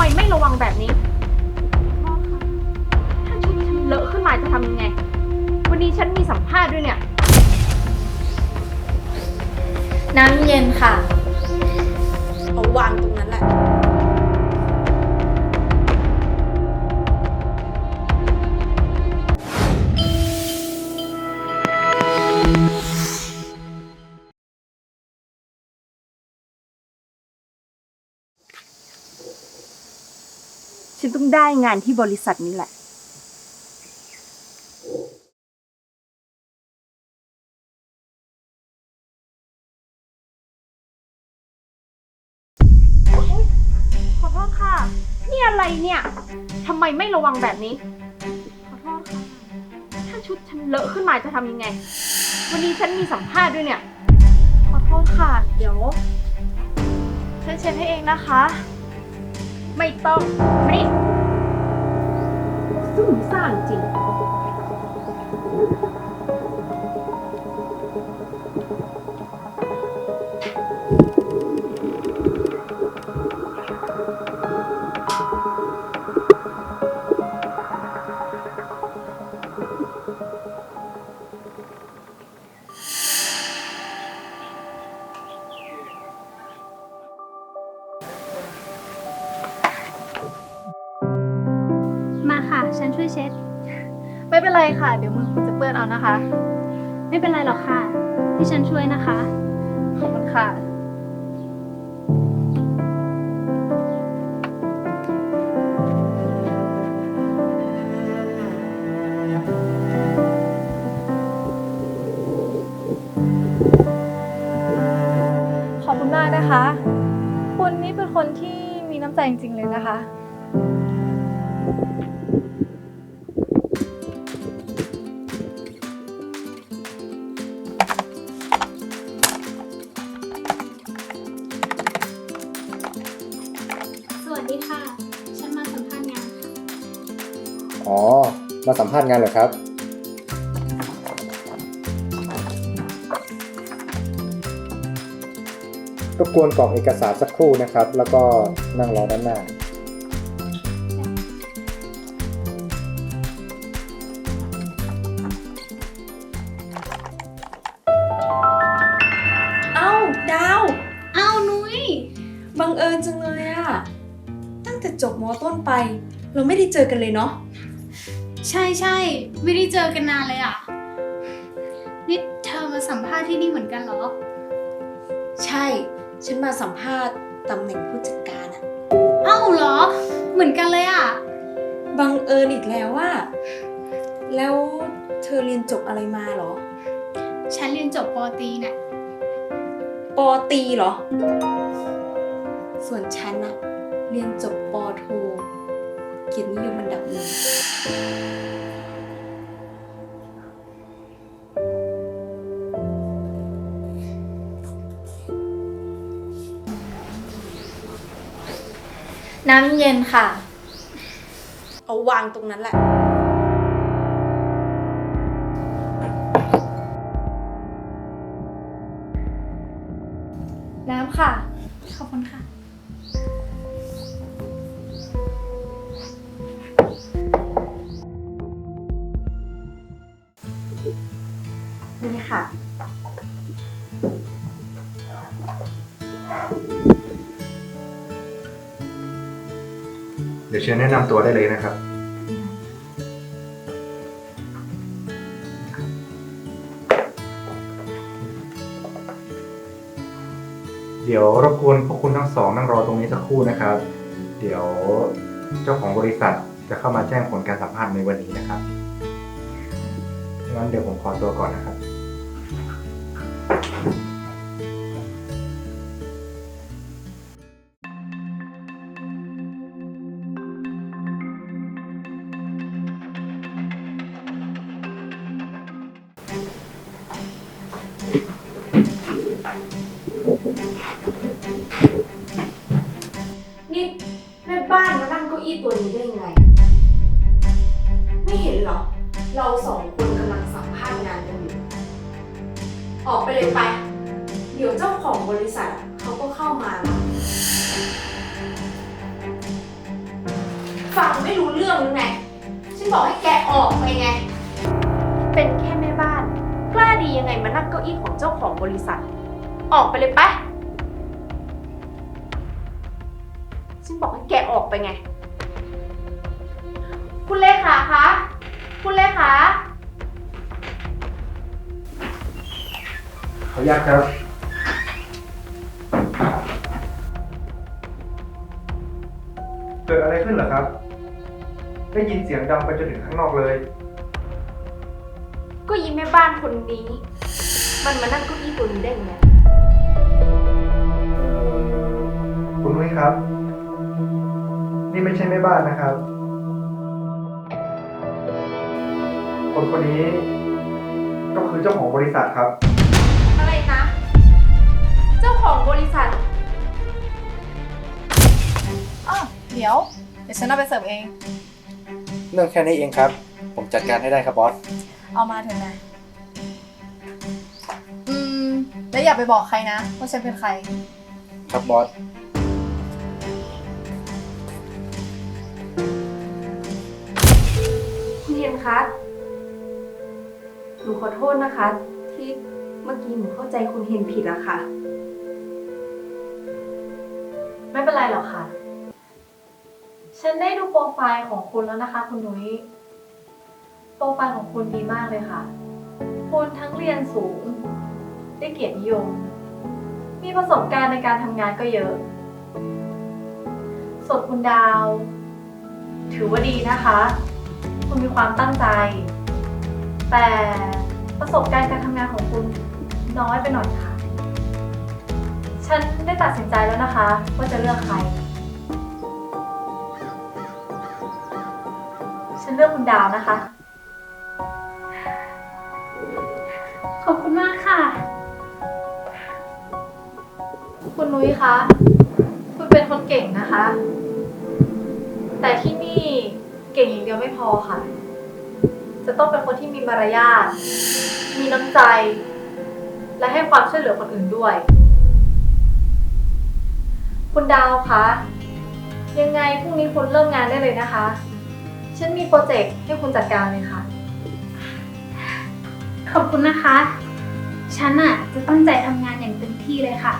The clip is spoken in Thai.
ไมไม่ระวังแบบนี้พ่อคะถ้าชุดฉันเลอะขึ้นมาจะทำยังไง วันนี้ฉันมีสัมภาษณ์ด้วยเนี่ย น้ำเย็นค่ะ เอาวางตรงนั้นแหละ ฉันต้องได้งานที่บริษัทนี้แหละ ขอโทษค่ะ นี่อะไรเนี่ย ทำไมไม่ระวังแบบนี้ ขอโทษค่ะ ถ้าชุดฉันเลอะขึ้นมาจะทำยังไง วันนี้ฉันมีสัมภาษณ์ด้วยเนี่ย ขอโทษค่ะ เดี๋ยวฉันเช็ดให้เองนะคะ ไม่ต้องนี่ซุ่มสร้างจริง ฉันช่วยเช็ด ไม่เป็นไรค่ะ เดี๋ยวมือคุณจะเปื้อนเอานะคะ ไม่เป็นไรหรอกค่ะ ที่ฉันช่วยนะคะ ขอบคุณค่ะ ขอบคุณมากนะคะ คุณนี่เป็นคนที่มีน้ำใจจริงๆเลยนะคะ อ๋อ มาสัมภาษณ์งานเหรอครับ รบกวนกรอกเอกสารสักครู่นะครับ แล้วก็นั่งรอด้านหน้า เอ้า ดาว อ้าวนุ้ย บังเอิญจังเลยอะตั้งแต่จบมต้นไป เราไม่ได้เจอกันเลยเนาะ ใช่ใช่ไม่ได้เจอกันนานเลยอะ นี่เธอมาสัมภาษณ์ที่นี่เหมือนกันเหรอ ใช่ ฉันมาสัมภาษณ์ตำแหน่งผู้จัดการอะเอ้าเหรอ เหมือนกันเลยอะ บังเอิญอีกแล้วว่า แล้วเธอเรียนจบอะไรมาเหรอ ฉันเรียนจบปอตรีเนี่ยปอตรีเหรอ ส่วนฉันอะเรียนจบปอโท เกียรตินิยมอันดับหนึ่งน้ำเย็นค่ะ เอาวางตรงนั้นแหละ น้ำค่ะ ขอบคุณค่ะ เดี๋ยวเชิญแนะนำตัวได้เลยนะครับ เดี๋ยวรบกวนพวกคุณทั้งสองนั่งรอตรงนี้สักครู่นะครับ เดี๋ยวเจ้าของบริษัทจะเข้ามาแจ้งผลการสัมภาษณ์ในวันนี้นะครับงั้นเดี๋ยวผมขอตัวก่อนนะครับานมานั่ตัวนี้ได้ยังไง ไม่เห็นหรอก เราสองคนกำลังสัมภาษณ์งานกันอยู่ ออกไปเลยไป เดี๋ยวเจ้าของบริษัทเขาก็เข้ามาฟังไม่รู้เรื่องหรือไง ฉันบอกให้แกออกไปไง เป็นแค่แม่บ้าน กล้าดียังไงมานั่งเก้าอี้ของเจ้าของบริษัท ออกไปเลยปะฉันบอกให้แกออกไปไง คุณเลขาคะ คุณเลขา ขออนุญาตครับ เกิดอะไรขึ้นเหรอครับ ได้ยินเสียงดังไปจนถึงข้างนอกเลย ก็ยิ้มแม่บ้านคนนี้ มันมานั่งเก้าอี้ตัวนี้ได้ยังไงคุณนุ้ยครับ นี่ไม่ใช่แม่บ้านนะครับ คนคนนี้ ก็คือเจ้าของบริษัทครับ อะไรนะ เจ้าของบริษัทอ้าวเดี๋ยว เดี๋ยวฉันเอาไปเสิร์ฟเอง เรื่องแค่นี้เองครับ ผมจัดการให้ได้ครับบอส เอามาเถอะนะ อืม แล้วอย่าไปบอกใครนะว่าฉันเป็นใคร ครับบอส คุณเฮนคะ หนูขอโทษนะคะ ที่เมื่อกี้หนูเข้าใจคุณเฮนผิดอะค่ะ ไม่เป็นไรหรอกค่ะ ฉันได้ดูโปรไฟล์ของคุณแล้วนะคะ คุณนุ้ย โปรไฟล์ของคุณดีมากเลยค่ะ คุณทั้งเรียนสูง ได้เกียรตินิยม มีประสบการณ์ในการทำงานก็เยอะ ส่วนคุณดาว ถือว่าดีนะคะ คุณมีความตั้งใจ แต่ประสบการณ์การทำงานของคุณน้อยไปหน่อยค่ะ ฉันได้ตัดสินใจแล้วนะคะ ว่าจะเลือกใคร ฉันเลือกคุณดาวนะคะ ขอบคุณมากค่ะ คุณนุ้ยคะ คุณเป็นคนเก่งนะคะ แต่ที่นี่เก่งอย่างเดียวไม่พอค่ะ จะต้องเป็นคนที่มีมารยาท มีน้ำใจ และให้ความช่วยเหลือคนอื่นด้วย คุณดาวคะ ยังไงพรุ่งนี้คุณเริ่มงานได้เลยนะคะ ฉันมีโปรเจกต์ให้คุณจัดการเลยค่ะ ขอบคุณนะคะ ฉันอะจะตั้งใจทำงานอย่างเต็มที่เลยค่ะ